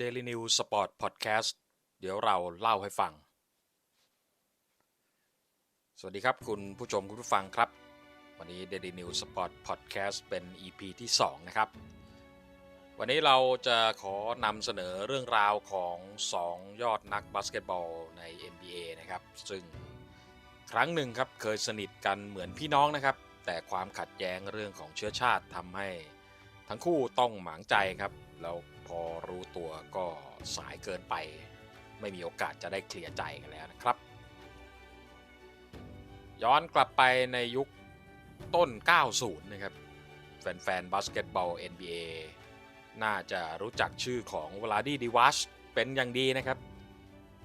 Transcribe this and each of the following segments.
Daily News Sport Podcast เดี๋ยวเราเล่าให้ฟัง สวัสดีครับคุณผู้ชมคุณผู้ฟังครับ วันนี้ Daily News Sport Podcast เป็น EP ที่ 2 นะครับ วันนี้เราจะขอนำเสนอเรื่องราวของ 2 ยอดนักบาสเกตบอลใน NBA นะครับ ซึ่งครั้งหนึ่งครับเคยสนิทกันเหมือนพี่น้องนะครับ แต่ความขัดแย้งเรื่องของเชื้อชาติทำให้ทั้งคู่ต้องหมางใจครับแล้วพอรู้ ตัวก็สายเกินไป ไม่มีโอกาสจะได้เคลียร์ใจกันแล้วนะครับ ย้อนกลับไปในยุคต้น 90 นะครับ แฟนๆบาสเกตบอล NBA น่าจะรู้จักชื่อของวลาดีดิวัชเป็นอย่างดีนะครับ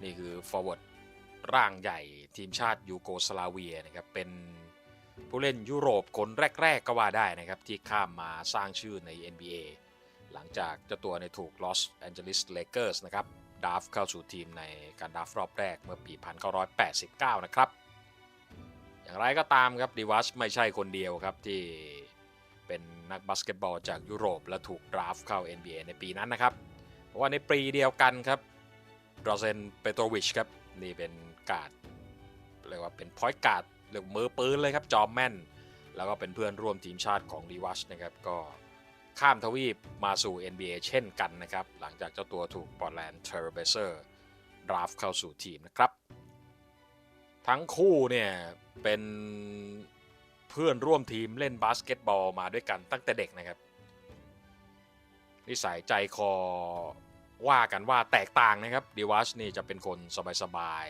นี่คือฟอร์เวิร์ดร่างใหญ่ทีมชาติยูโกสลาเวียนะครับ เป็นผู้เล่นยุโรปคนแรก ๆ ก็ว่าได้นะครับ ที่ข้ามมาสร้างชื่อใน NBA หลังจากเจ้าตัวในถูกลอสแอนเจลิสเลเกอร์สนะครับดราฟเข้าสู่ทีมในการดราฟรอบแรกเมื่อปี 1989 นะครับ อย่างไรก็ตามครับดีวัชไม่ใช่คนเดียวครับที่เป็นนักบาสเกตบอลจากยุโรปและถูกดราฟเข้า NBA ในปีนั้นนะครับ เพราะว่าในปีเดียวกันครับดรอเซนเปโตรวิชครับนี่เป็นการ์ดเรียกว่าเป็นพอยต์การ์ดเรียกมือปืนเลยครับจอมแม่น แล้วก็เป็นเพื่อนร่วมทีมชาติของดีวัชนะครับก็ ข้ามทวีปมาสู่ NBA เช่นกันนะครับ หลังจากเจ้าตัวถูก Portland Trailblazer ดราฟเข้าสู่ทีมนะครับ ทั้งคู่เนี่ยเป็นเพื่อนร่วมทีมเล่นบาสเกตบอลมาด้วยกันตั้งแต่เด็กนะครับนิสัยใจคอว่ากันว่าแตกต่างนะครับดีวัชนี่จะเป็นคนสบาย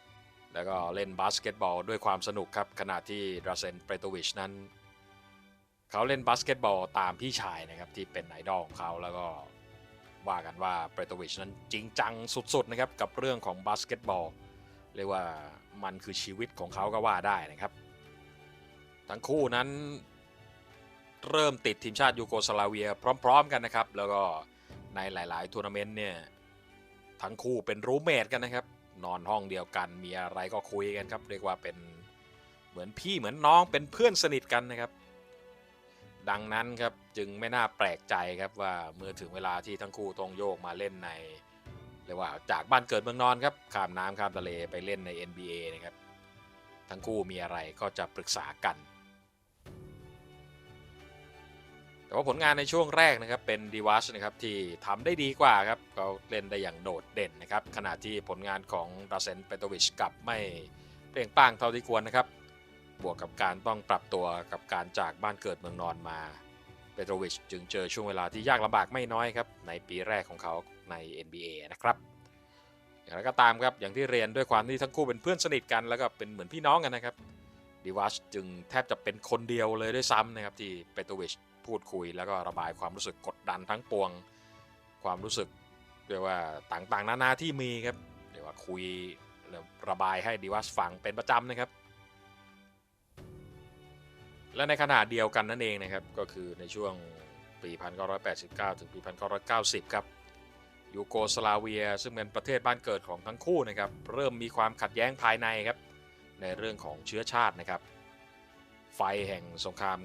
ๆ แล้วก็เล่นบาสเกตบอลด้วยความสนุกครับ ขณะที่ดราเซนเปโตวิชนั้น เขาเล่นบาสเกตบอลตามพี่ชายนะครับที่เป็นไอดอลของเขาแล้วก็ว่ากันว่าเปโตวิชนั้นจริงจังสุดๆนะครับกับเรื่องของบาสเกตบอลเรียกว่ามันคือชีวิตของเขาก็ว่าได้นะครับ ทั้งคู่นั้นเริ่มติดทีมชาติยูโกสลาเวียพร้อม ๆ กันนะครับ แล้วก็ในหลายๆทัวร์นาเมนต์เนี่ยทั้งคู่เป็นรูเมทกันนะครับ นอนห้องเดียวกันมีอะไรก็คุยกันครับ เรียกว่าเป็นเหมือนพี่เหมือนน้องเป็นเพื่อนสนิทกันนะครับ ดังนั้นครับจึงไม่น่าแปลกใจครับว่าเมื่อถึงเวลาที่ทั้งคู่ต้องโยกมาเล่นในเรียกว่าจากบ้านเกิดเมืองนอนครับข้ามน้ำข้ามทะเลไปเล่นใน NBA นะครับทั้งคู่มีอะไรก็จะปรึกษากัน แต่ว่าผลงานในช่วงแรกนะครับเป็นดีวัชนะครับที่ทำได้ดีกว่าครับเขาเล่นได้อย่างโดดเด่นนะครับขณะที่ผลงานของดาเซนเปโตวิชกลับไม่เปล่งปลั่งเท่าที่ควรนะครับ บวกกับการต้องปรับตัวกับการจากบ้านเกิดเมืองนอนมาเปโตรวิชจึงเจอช่วงเวลาที่ยากลำบากไม่น้อยครับ ในปีแรกของเขาใน NBA นะครับ อย่างไรก็ตามครับ อย่างที่เรียนด้วยความที่ทั้งคู่เป็นเพื่อนสนิทกันแล้วก็เป็นเหมือนพี่น้องกันนะครับดีวัชจึงแทบจะเป็นคนเดียวเลยด้วยซ้ำนะครับที่เปโตรวิชพูดคุยแล้วก็ระบายความรู้สึกกดดันทั้งปวง ความรู้สึกเรียกว่าต่างๆ นานาที่มีครับเรียกว่าคุยแล้วระบายให้ดีวัชฟังเป็นประจำนะครับ และในขณะเดียวกันนั่นเองนะครับก็คือในช่วงปี 1989 ถึงปี 1990 ครับยูโกสลาเวีย ซึ่งเป็นประเทศบ้านเกิดของทั้งคู่นะครับเริ่มมีความขัดแย้งภายในครับในเรื่องของเชื้อชาตินะครับ ไฟแห่งสงคราม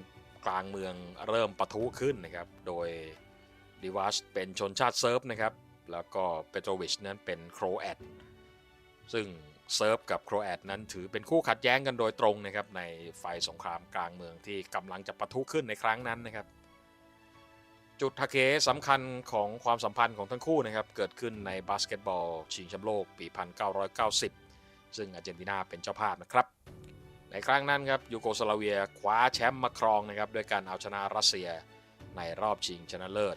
กลางเมืองเริ่มปะทุขึ้นนะครับโดยดิวัชเป็นชนชาติเซิร์ฟนะครับแล้วก็เปโตรวิชนั้นเป็นโครแอตซึ่ง เซิร์ฟกับโครแอตนั้นถือเป็นคู่ขัดแย้งกันโดยตรงนะครับในไฟสงครามกลางเมืองที่กำลังจะปะทุขึ้นในครั้งนั้นนะครับ จุดทะเคสำคัญของความสัมพันธ์ของทั้งคู่นะครับเกิดขึ้นในบาสเกตบอล ชิงแชมป์โลกปี 1990 ซึ่งอาร์เจนตินาเป็นเจ้าภาพนะครับ ในครั้งนั้นครับยูโกสลาเวียคว้าแชมป์มาครองนะครับด้วยการเอาชนะรัสเซียในรอบชิงชนะเลิศ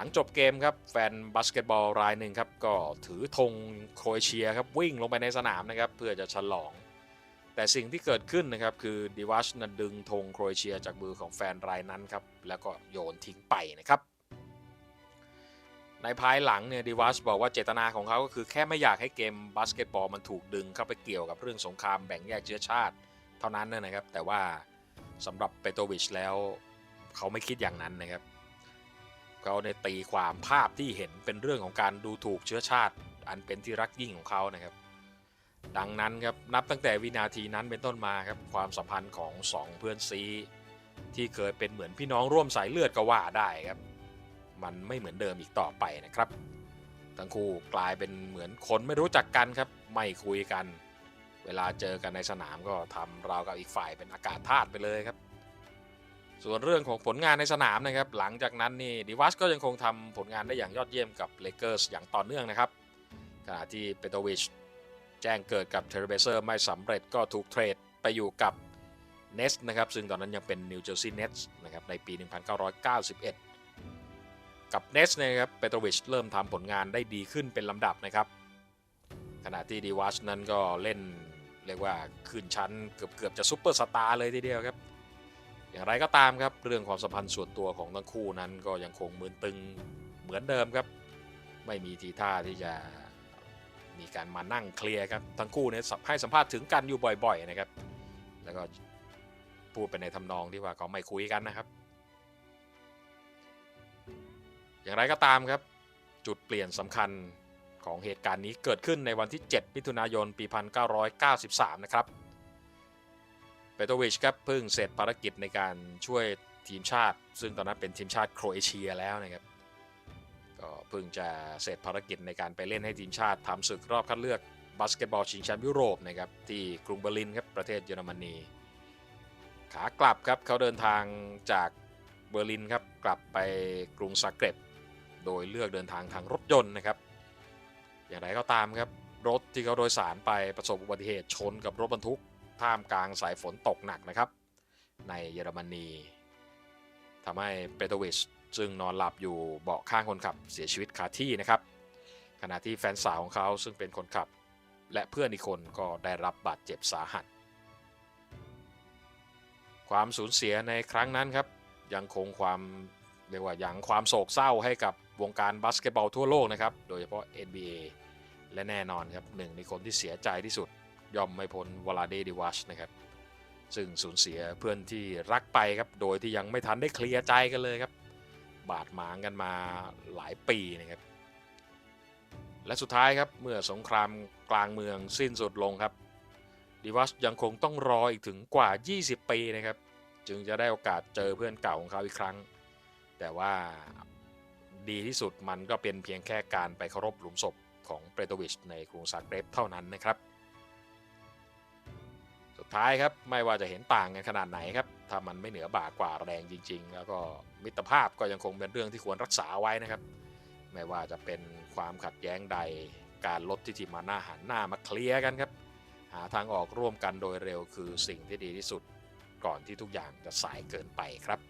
ลังจบเกมครับแฟนบาสเกตบอลรายหนึ่งครับก็ถือธงโครเอเชียครับวิ่งลงไปในสนามนะครับเพื่อจะฉลอง แต่สิ่งที่เกิดขึ้นนะครับคือดิวัชนั้นดึงธงโครเอเชียจากมือของแฟนรายนั้นครับแล้วก็โยนทิ้งไปนะครับในภายหลังเนี่ยดิวัชบอกว่าเจตนาของเขาก็คือแค่ไม่อยากให้เกมบาสเกตบอลมันถูกดึงเข้าไปเกี่ยวกับเรื่องสงครามแบ่งแยกเชื้อชาติเท่านั้นนะครับ แต่ว่าสำหรับเปโตวิชแล้วเขาไม่คิดอย่างนั้นนะครับ เขาในตีความภาพที่เห็นเป็นเรื่องของการดูถูกเชื้อชาติ อันเป็นที่รักยิ่งของเขานะครับ ดังนั้นครับนับตั้งแต่วินาทีนั้นเป็นต้นมาครับความสัมพันธ์ของสองเพื่อนซีที่เคยเป็นเหมือนพี่น้องร่วมสายเลือดก็ว่าได้ครับ มันไม่เหมือนเดิมอีกต่อไปนะครับ ทั้งคู่กลายเป็นเหมือนคนไม่รู้จักกันครับ ไม่คุยกัน เวลาเจอกันในสนามก็ทำราวกับอีกฝ่ายเป็นอากาศธาตุไปเลยครับ ส่วนเรื่องของผลงานในสนามนะครับ หลังจากนั้นนี่ดิวัสก็ยังคงทำผลงานได้อย่างยอดเยี่ยมกับเลเกอร์สอย่างต่อเนื่องนะครับ ขณะที่เปโตวิชแจ้งเกิดกับเทเรเบเซอร์ไม่สำเร็จก็ถูกเทรดไปอยู่กับเนสนะครับ ซึ่งตอนนั้นยังเป็นนิวเจอร์ซีย์เนสนะครับในปี 1991 กับเนสนะครับเปโตวิชเริ่มทำผลงานได้ดีขึ้นเป็นลำดับนะครับ ขณะที่ดีวัชนั้นก็เล่นเรียกว่าขึ้นชั้นเกือบเกือบจะซุปเปอร์สตาร์เลยทีเดียวครับ อย่างไรก็ตามครับ เรื่องความสัมพันธ์ส่วนตัวของทั้งคู่นั้นก็ยังคงมืนตึงเหมือนเดิมครับ ไม่มีทีท่าที่จะมีการมานั่งเคลียร์ครับทั้งคู่เนี่ยให้สัมภาษณ์ถึงกันอยู่บ่อย ๆ นะครับ แล้วก็พูดไปในทำนองที่ว่าเขาไม่คุยกันนะครับ อย่างไรก็ตามครับ จุดเปลี่ยนสำคัญของเหตุการณ์นี้เกิดขึ้นในวันที่ 7 มิถุนายน ปี 1993 นะครับ เปโตวิชครับเพิ่งเสร็จภารกิจในการช่วยทีมชาติ ซึ่งตอนนั้นเป็นทีมชาติโครเอเชียแล้วนะครับก็เพิ่งจะเสร็จภารกิจในการไปเล่นให้ทีมชาติทำศึกรอบคัดเลือกบาสเกตบอลชิงแชมป์ยุโรปนะครับที่กรุงเบอร์ลินครับประเทศเยอรมนีขากลับครับเขาเดินทางจากเบอร์ลินครับกลับไปกรุงซาเกร็บโดยเลือกเดินทางทางรถยนต์นะครับ อย่างไรก็ตามครับรถที่เขาโดยสารไปประสบอุบัติเหตุชนกับรถบรรทุก ท่ามกลางสายฝนตกหนักนะครับ ในเยอรมนีทำให้เปโตวิชซึ่งนอนหลับอยู่เบาะข้างคนขับเสียชีวิตคาที่นะครับ ขณะที่แฟนสาวของเขาซึ่งเป็นคนขับ และเพื่อนอีกคนก็ได้รับบาดเจ็บสาหัส ความสูญเสียในครั้งนั้นครับ ยังคงความเรียกว่ายังความโศกเศร้าให้กับวงการบาสเกตบอลทั่วโลกนะครับ โดยเฉพาะ NBA และแน่นอนครับหนึ่งในคนที่เสียใจที่สุด ย่อมไม่พ้นวลาเดดิวัชนะครับซึ่งสูญเสียเพื่อนที่รักไปครับ โดยที่ยังไม่ทันได้เคลียร์ใจกันเลยครับ บาดหมางกันมาหลายปีนะครับ และสุดท้ายครับเมื่อสงครามกลางเมืองสิ้นสุดลงครับดิวัชยังคงต้องรออีกถึงกว่า 20 ปีนะครับ จึงจะได้โอกาสเจอเพื่อนเก่าของเขาอีกครั้ง แต่ว่าดีที่สุดมันก็เป็นเพียงแค่การไปเคารพหลุมศพของเปโตวิชในกรุงซาเกร็บเท่านั้นนะครับ ท้ายครับไม่ว่าจะเห็นต่างกันขนาดไหนครับถ้ามันไม่เหนือบ่ากว่าแรงจริง ๆ แล้วก็มิตรภาพก็ยังคงเป็นเรื่องที่ควรรักษาไว้นะครับ ไม่ว่าจะเป็นความขัดแย้งใดการลดที่ทีมมาหน้าหันหน้ามาเคลียร์กันครับ หาทางออกร่วมกันโดยเร็วคือสิ่งที่ดีที่สุด ก่อนที่ทุกอย่างจะสายเกินไปครับ